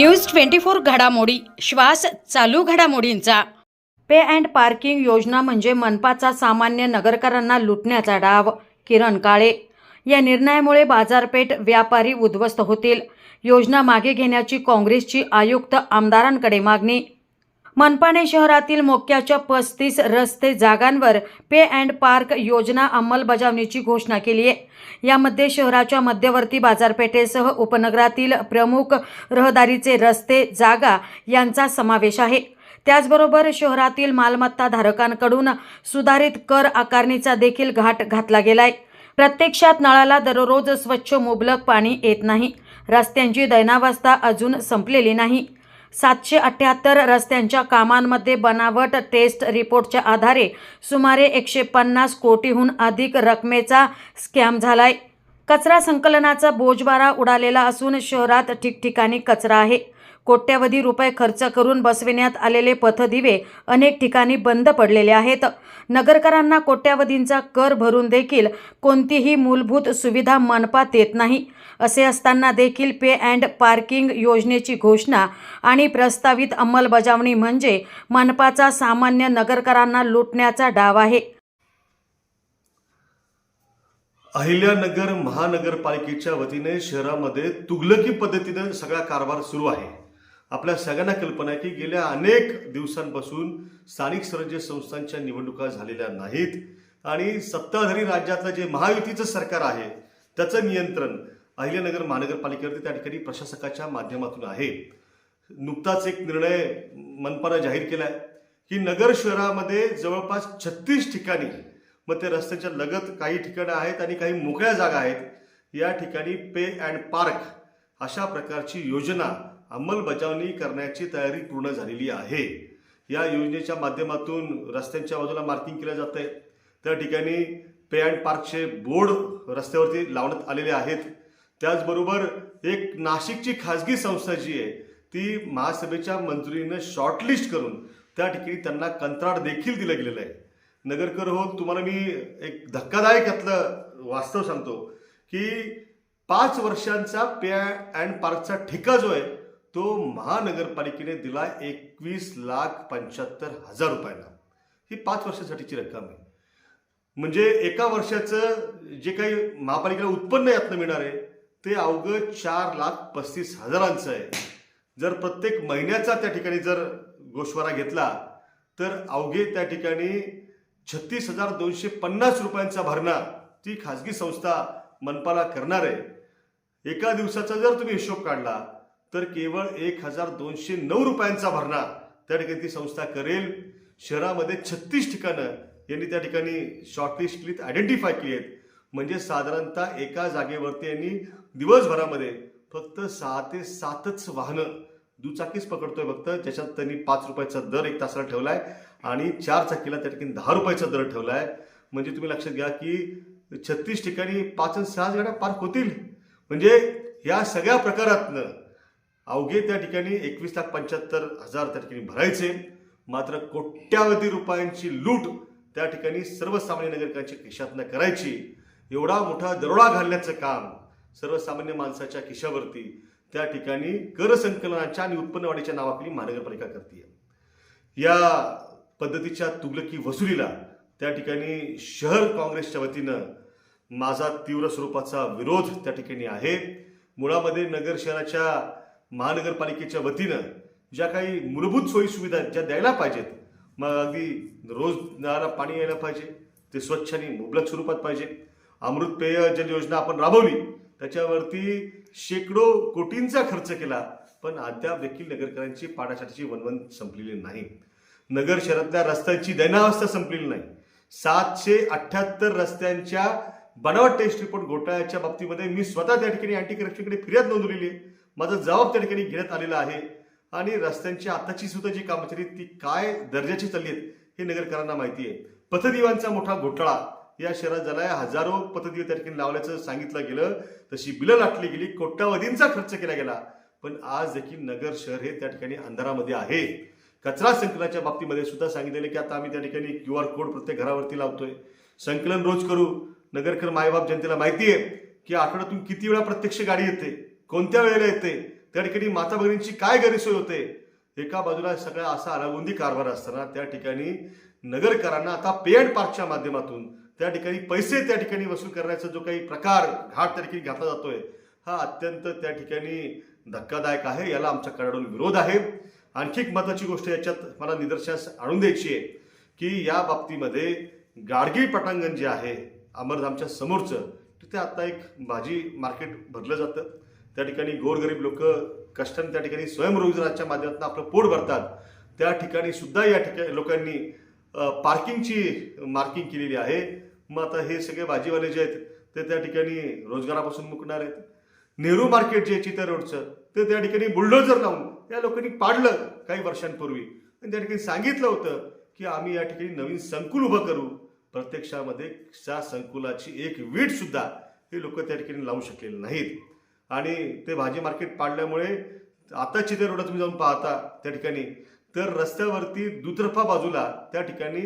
News twenty four घडामोडी श्वास चालू घडामोडींचा. पे अँड पार्किंग योजना म्हणजे मनपाचा सामान्य नगरकरांना लुटण्याचा डाव किरण काळे. या निर्णयामुळे बाजारपेठ व्यापारी उद्ध्वस्त होतील. योजना मागे घेण्याची काँग्रेसची आयुक्त आमदारांकडे मागणी. मनपाने शहरातील मोक्याच्या पस्तीस रस्ते जागांवर पे अँड पार्क योजना अंमलबजावणीची घोषणा केली आहे. यामध्ये शहराच्या मध्यवर्ती बाजारपेठेसह उपनगरातील प्रमुख रहदारीचे रस्ते जागा यांचा समावेश आहे. त्याचबरोबर शहरातील मालमत्ता धारकांकडून सुधारित कर आकारणीचा देखील घाट घातला गेलाय. प्रत्यक्षात नळाला दररोज स्वच्छ मुबलक पाणी येत नाही. रस्त्यांची दैनावस्था अजून संपलेली नाही. सातशे अठ्ठ्याहत्तर रस्त्यांच्या कामांमध्ये बनावट टेस्ट रिपोर्टच्या आधारे सुमारे एकशे पन्नास कोटीहून अधिक रकमेचा स्कॅम झालाय. कचरा संकलनाचा बोजबारा उडालेला असून शहरात ठिकठिकाणी कचरा आहे. कोट्यवधी रुपये खर्च करून बसविण्यात आलेले पथदिवे अनेक ठिकाणी बंद पडलेले आहेत. नगरकरांना कोट्यावधींचा कर भरून देखील कोणतीही मूलभूत सुविधा मनपात येत नाही. असे असताना देखील पे अँड पार्किंग योजनेची घोषणा आणि प्रस्तावित अंमलबजावणी म्हणजे मनपाचा सामान्य नगरकरांना लुटण्याचा डाव आहे. अहिल्यानगर महानगरपालिकेच्या वतीने शहरामध्ये तुगलकी पद्धतीनं सगळा कारभार सुरू आहे. आपल्या सगळ्यांना कल्पना आहे की गेल्या अनेक दिवसांपासून स्थानिक स्वराज्य संस्थांच्या निवडणुका झालेल्या नाहीत. आणि सत्ताधारी राज्यातलं जे महायुतीचं सरकार आहे त्याचं नियंत्रण अहिल्यानगर महानगरपालिकेवरती त्या ठिकाणी प्रशासकाच्या माध्यमातून आहे. नुकताच एक निर्णय मनपानं जाहीर केला आहे की नगर शहरामध्ये जवळपास छत्तीस ठिकाणी मग ते रस्त्याच्या लगत काही ठिकाणं आहेत आणि काही मोकळ्या जागा आहेत. या ठिकाणी पे अँड पार्क अशा प्रकारची योजना अंमलबजावणी करण्याची तयारी पूर्ण झालेली आहे. या योजनेच्या माध्यमातून रस्त्यांच्या बाजूला मार्किंग केलं जात आहे त्या ठिकाणी पे अँड पार्कचे बोर्ड रस्त्यावरती लावण्यात आलेले आहेत. त्याचबरोबर एक नाशिकची खाजगी संस्था जी आहे ती महासभेच्या मंजुरीनं शॉर्टलिस्ट करून त्या ठिकाणी त्यांना कंत्राट देखील दिलं गेलेलं आहे. नगरकर हो तुम्हाला मी एक धक्कादायक यातलं वास्तव सांगतो की पाच वर्षांचा पे अँड पार्कचा ठेका जो आहे तो महानगरपालिकेने दिला एकवीस लाख पंच्याहत्तर हजार रुपयाला. ही पाच वर्षासाठीची रक्कम आहे. म्हणजे एका वर्षाचं जे काही महापालिकेला उत्पन्न यातनं मिळणार आहे ते अवघं चार लाख पस्तीस हजारांचं आहे. जर प्रत्येक महिन्याचा त्या ठिकाणी जर गोषवारा घेतला तर अवघे त्या ठिकाणी छत्तीस हजार दोनशे पन्नास रुपयांचा भरणा ती खाजगी संस्था मनपाला करणार आहे. एका दिवसाचा जर तुम्ही हिशोब काढला तर केवळ एक हजार दोनशे नऊ रुपयांचा भरणा त्या ठिकाणी ती संस्था करेल. शहरामध्ये छत्तीस ठिकाणं यांनी त्या ठिकाणी शॉर्टलिस्ट केलीत आयडेंटिफाय केली आहेत म्हणजे साधारणतः एका जागेवरती यांनी दिवसभरामध्ये फक्त सहा ते सातच वाहनं दुचाकीच पकडतोय फक्त ज्याच्यात त्यांनी पाच रुपयाचा दर एक तासाला ठेवला आहे आणि चार चाकीला त्या ठिकाणी दहा रुपयाचा दर ठेवला आहे म्हणजे तुम्ही लक्षात घ्या की छत्तीस ठिकाणी पाच आणि सहा गाड्या पार्क होतील. म्हणजे या सगळ्या प्रकारातनं अवघे त्या ठिकाणी एकवीस लाख पंच्याहत्तर हजार त्या ठिकाणी भरायचे. मात्र कोट्यावधी रुपयांची लूट त्या ठिकाणी सर्वसामान्य नागरिकांच्या खिशातनं करायची. एवढा मोठा दरोडा घालण्याचं काम सर्वसामान्य माणसाच्या खिशावरती त्या ठिकाणी कर संकलनाच्या आणि उत्पन्न वाढीच्या नावाखाली महानगरपालिका करते या पद्धतीच्या तुगलकी वसुलीला त्या ठिकाणी शहर काँग्रेसच्या वतीनं माझा तीव्र स्वरूपाचा विरोध त्या ठिकाणी आहे. मुळामध्ये नगर शहराच्या महानगरपालिकेच्या वतीनं ज्या काही मूलभूत सोयीसुविधा ज्या द्यायला पाहिजेत मग अगदी रोज नळाला पाणी यायला पाहिजे ते स्वच्छ आणि मुबलक स्वरूपात पाहिजे. अमृत पेय जल योजना आपण राबवली त्याच्यावरती शेकडो कोटींचा खर्च केला पण अद्याप देखील नगरकरांची पाण्यासाठीची वनवन संपलेली नाही. नगर शहरातल्या रस्त्यांची दैनावस्था संपलेली नाही. सातशे अठ्ठ्याहत्तर रस्त्यांच्या बनावट टेस्ट रिपोर्ट घोटाळ्याच्या बाबतीमध्ये मी स्वतः त्या ठिकाणी अँटी करप्शनकडे फिर्याद नोंदवलेली आहे. माझा जबाब त्या ठिकाणी घेण्यात आलेला आहे. आणि रस्त्यांची आताची सुद्धा जी कामं चालली ती काय दर्जाची चालली आहेत हे नगरकरांना माहिती आहे. पथदिवांचा मोठा घोटाळा. या शहरात झालाय. हजारो पथदिवे त्या ठिकाणी लावल्याचं सांगितलं गेलं. तशी बिलं लाटली गेली. कोट्यावधींचा खर्च केला गेला. पण आज देखील नगर शहर हे त्या ठिकाणी अंधारामध्ये आहे. कचरा संकलनाच्या बाबतीमध्ये सुद्धा सांगितलेलं की आता आम्ही त्या ठिकाणी क्यू आर कोड प्रत्येक घरावरती लावतोय. संकलन रोज करू. नगरकर मायबाप जनतेला माहिती आहे की आठवड्यातून किती वेळा प्रत्यक्ष गाडी येते कोणत्या वेळेला येते त्या ठिकाणी माता भगिनींची काय गैरसोय होते एका बाजूला सगळा असा अनागोंदी कारभार असताना त्या ठिकाणी नगरकरांना आता पे अँड पार्कच्या माध्यमातून त्या ठिकाणी पैसे त्या ठिकाणी वसूल करण्याचा जो काही प्रकार घाट त्या ठिकाणी घातला जातोय हा अत्यंत त्या ठिकाणी धक्कादायक आहे याला आमच्या कडाडून विरोध आहे. आणखी एक महत्वाची गोष्ट याच्यात मला निदर्शनास आणून द्यायची आहे की या बाबतीमध्ये गाडगी पटांगण जे आहे अमरधामच्या समोरचं तिथे आत्ता एक भाजी मार्केट भरलं जातं. त्या ठिकाणी गोरगरीब लोक कष्टाने त्या ठिकाणी स्वयंरोजगाराच्या माध्यमातून आपलं पोट भरतात. त्या ठिकाणी सुद्धा या ठिकाणी लोकांनी पार्किंगची मार्किंग केलेली आहे. मग आता हे सगळे भाजीवाले जे आहेत ते त्या ठिकाणी रोजगारापासून मुकणार आहेत. नेहरू मार्केट जे आहे रोडचं ते त्या ठिकाणी बुलडोजर लावून या लोकांनी पाडलं काही वर्षांपूर्वी. आणि त्या ठिकाणी सांगितलं होतं की आम्ही या ठिकाणी नवीन संकुल उभं करू. प्रत्यक्षामध्ये त्या संकुलाची एक वीट सुद्धा हे लोक त्या ठिकाणी लावू शकलेले नाहीत. आणि ते भाजी मार्केट पाडल्यामुळे आता चिते रोडा तुम्ही जाऊन पाहता त्या ठिकाणी. तर रस्त्यावरती दुतर्फा बाजूला त्या ठिकाणी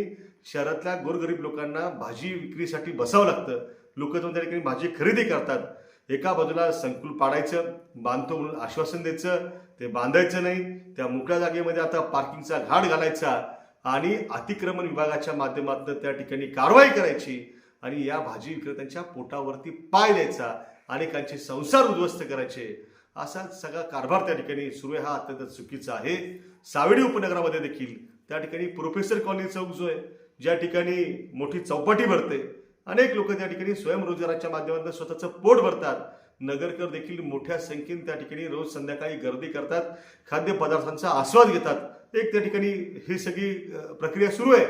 शहरातल्या गोरगरीब लोकांना भाजी विक्रीसाठी बसावं लागतं. लोक जाऊन त्या ठिकाणी भाजी खरेदी करतात. एका बाजूला संकुल पाडायचं बांधतो म्हणून आश्वासन द्यायचं ते बांधायचं नाही. त्या मोकळ्या जागेमध्ये आता पार्किंगचा घाट घालायचा. आणि अतिक्रमण विभागाच्या माध्यमातून त्या ठिकाणी कारवाई करायची आणि या भाजी विक्रेत्यांच्या पोटावरती पाय द्यायचा अनेकांचे संसार उद्ध्वस्त करायचे असा सगळा कारभार त्या ठिकाणी सुरू आहे. हा अत्यंत चुकीचा आहे. सावेडी उपनगरामध्ये देखील त्या ठिकाणी प्रोफेसर कॉलनी चौक जो आहे ज्या ठिकाणी मोठी चौपाटी भरते अनेक लोक त्या ठिकाणी स्वयंरोजगाराच्या माध्यमातून स्वतःचं पोट भरतात. नगरकर देखील मोठ्या संख्येने त्या ठिकाणी रोज संध्याकाळी गर्दी करतात खाद्यपदार्थांचा आस्वाद घेतात. एक त्या ठिकाणी ही सगळी प्रक्रिया सुरू आहे.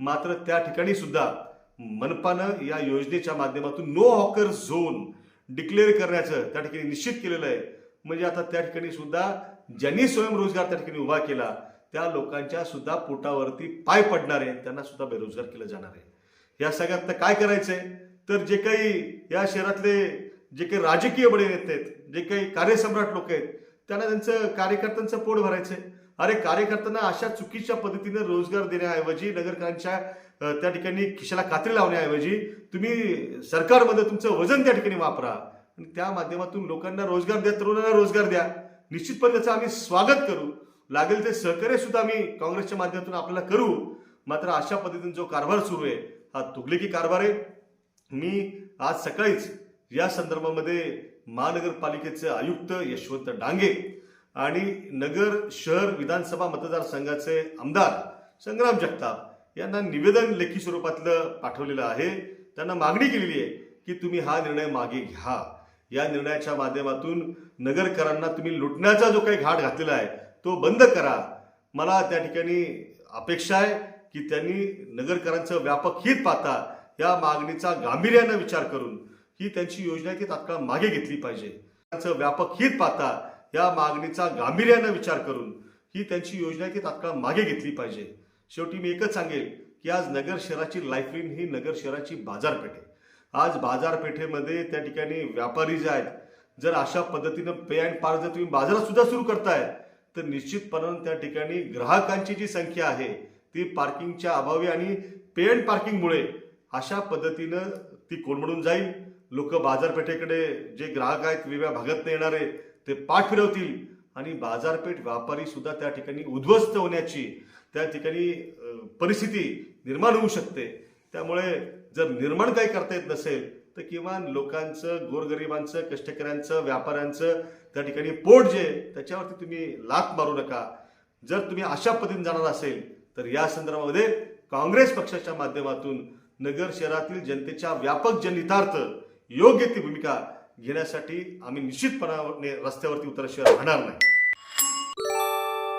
मात्र त्या ठिकाणी सुद्धा मनपानं या योजनेच्या माध्यमातून नो हॉकर झोन डिक्लेअर करण्याचं त्या ठिकाणी निश्चित केलेलं आहे. म्हणजे आता त्या ठिकाणी सुद्धा ज्यांनी स्वयंरोजगार त्या ठिकाणी उभा केला त्या लोकांच्या सुद्धा पोटावरती पाय पडणार आहे. त्यांना सुद्धा बेरोजगार केलं जाणार आहे. या सगळ्यात काय करायचंय? तर जे काही या शहरातले जे काही राजकीय बडे नेते आहेत जे काही कार्यसम्राट लोक आहेत त्यांना त्यांचं कार्यकर्त्यांचं पोट भरायचंय. अरे कार्यकर्त्यांना अशा चुकीच्या पद्धतीने रोजगार देण्याऐवजी नगरकरांच्या त्या ठिकाणी खिशाला कात्री लावण्याऐवजी तुम्ही सरकारमध्ये तुमचं वजन त्या ठिकाणी वापरा. आणि त्या माध्यमातून लोकांना रोजगार द्या तरुणांना रोजगार द्या. निश्चितपणे त्याचं आम्ही स्वागत करू. लागेल ते सहकार्य सुद्धा आम्ही काँग्रेसच्या माध्यमातून आपल्याला करू. मात्र अशा पद्धतीने जो कारभार सुरू आहे हा तुगलेकी कारभार आहे. मी आज सकाळीच या संदर्भामध्ये महानगरपालिकेचे आयुक्त यशवंत डांगे आणि नगर शहर विधानसभा मतदारसंघाचे आमदार संग्राम जगताप यांना निवेदन लेखी स्वरूपातलं पाठवलेलं आहे. त्यांना मागणी केलेली आहे की तुम्ही हा निर्णय मागे घ्या. या निर्णयाच्या माध्यमातून नगरकरांना तुम्ही लुटण्याचा जो काही घाट घातलेला आहे तो बंद करा. मला त्या ठिकाणी अपेक्षा आहे की त्यांनी नगरकरांचं व्यापक हित पाहता या मागणीचा गांभीर्यानं विचार करून ही त्यांची योजना आहे ती तात्काळ मागे घेतली पाहिजे. त्यांचं व्यापक हित पाहता या मागणीचा गांभीर्यानं विचार करून ही त्यांची योजना आहे ती तात्काळ मागे घेतली पाहिजे. शेवटी मी एकच सांगेल की आज नगर शहराची लाईफलाईन ही नगर शहराची बाजारपेठ. आहे आज बाजारपेठेमध्ये त्या ठिकाणी व्यापारी जे आहेत जर अशा पद्धतीनं पे अँड पार्क जर तुम्ही बाजारात सुद्धा सुरू करताय तर निश्चितपणानं त्या ठिकाणी ग्राहकांची जी संख्या आहे ती पार्किंगच्या अभावी आणि पे अँड पार्किंगमुळे अशा पद्धतीनं ती कोलमडून जाईल. लोक बाजारपेठेकडे जे ग्राहक आहेत वेगळ्या भागात येणारे ते पाठ फिरवतील. आणि बाजारपेठ व्यापारी सुद्धा त्या ठिकाणी उद्ध्वस्त होण्याची त्या ठिकाणी परिस्थिती निर्माण होऊ शकते. त्यामुळे जर निर्माण काही करता येत नसेल तर किमान लोकांचं गोरगरिबांचं कष्टकऱ्यांचं व्यापाऱ्यांचं त्या ठिकाणी पोट जे त्याच्यावरती तुम्ही लात मारू नका. जर तुम्ही अशा पद्धतीने जाणार असेल तर या संदर्भामध्ये काँग्रेस पक्षाच्या माध्यमातून नगर शहरातील जनतेच्या व्यापक जनहितार्थ योग्य ती भूमिका घेण्यासाठी आम्ही निश्चितपणाने रस्त्यावरती उतरल्याशिवाय राहणार नाही.